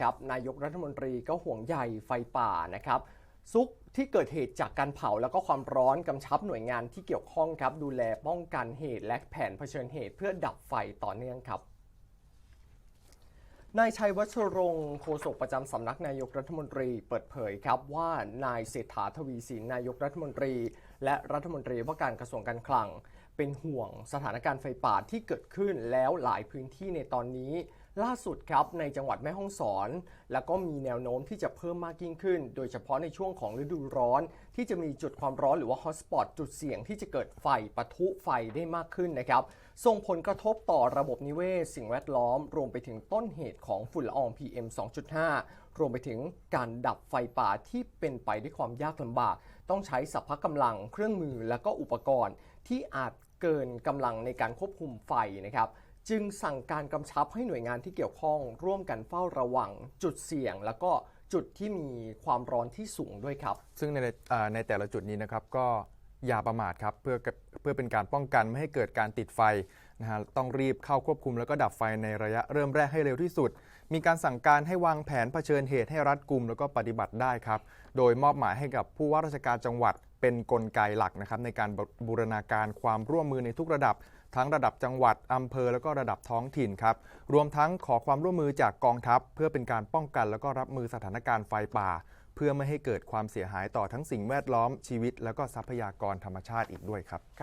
ครับนายกรัฐมนตรีก็ห่วงใยไฟป่านะครับ ซุกที่เกิดเหตุจากการเผาแล้วก็ความร้อนกำชับหน่วยงานที่เกี่ยวข้องครับ ดูแลป้องกันเหตุและแผนเผชิญเหตุเพื่อดับไฟต่อเนื่องครับนายชัยวัชรงค์โฆษกประจำสำนักนายกรัฐมนตรีเปิดเผยครับว่านายเศรษฐาทวีสินนายกรัฐมนตรี และรัฐมนตรีว่าการกระทรวงการคลัง เป็นห่วงสถานการณ์ไฟป่าที่เกิดขึ้นแล้วหลายพื้นที่ในตอนนี้ ล่าสุดครับในจังหวัดแม่ฮ่องสอน แล้วก็มีแนวโน้มที่จะเพิ่มมากยิ่งขึ้น โดยเฉพาะในช่วงของฤดูร้อน ที่จะมีจุดความร้อนหรือว่าฮอตสปอตจุดเสี่ยงที่จะเกิดไฟปะทุไฟได้มากขึ้นนะครับส่งผลกระทบต่อระบบนิเวศ สิ่งแวดล้อม รวมไปถึงต้นเหตุของฝุ่นละออง PM 2.5 รวมไปถึงการดับไฟป่าที่เป็นไปด้วยความยากลำบาก ต้องใช้สัพพะกำลังเครื่องมือและก็อุปกรณ์ที่อาจ เกินกำลังในการควบคุมไฟนะครับจึงสั่งการกำชับให้หน่วยงานที่เกี่ยวข้อง ร่วมกันเฝ้าระวัง จุดเสี่ยง แล้วก็จุดที่มีความร้อนที่สูงด้วยครับ ซึ่งในในแต่ละจุดนี้นะครับก็อย่าประมาทครับเพื่อเพื่อเป็นการป้องกันไม่ให้เกิดการติดไฟ นะฮะต้องรีบเข้าควบคุมแล้วก็ดับไฟในระยะเริ่มแรกให้เร็วที่สุด มีการสั่งการให้วางแผนเผชิญเหตุให้รัดกุมแล้วก็ปฏิบัติได้ครับ โดยมอบหมายให้กับผู้ว่าราชการจังหวัด เป็นนกลไกหลักนะครับในการบูรณาการความร่วมมือในทุกระดับ ทั้งระดับจังหวัดอำเภอแล้วก็ระดับท้องถิ่นครับรวมทั้งขอความร่วมมือจากกองทัพ เพื่อเป็นการป้องกันแล้วก็รับมือสถานการณ์ไฟป่า เพื่อไม่ให้เกิดความเสียหายต่อทั้งสิ่งแวดล้อมชีวิต แล้วก็ทรัพยากรธรรมชาติอีกด้วยครับ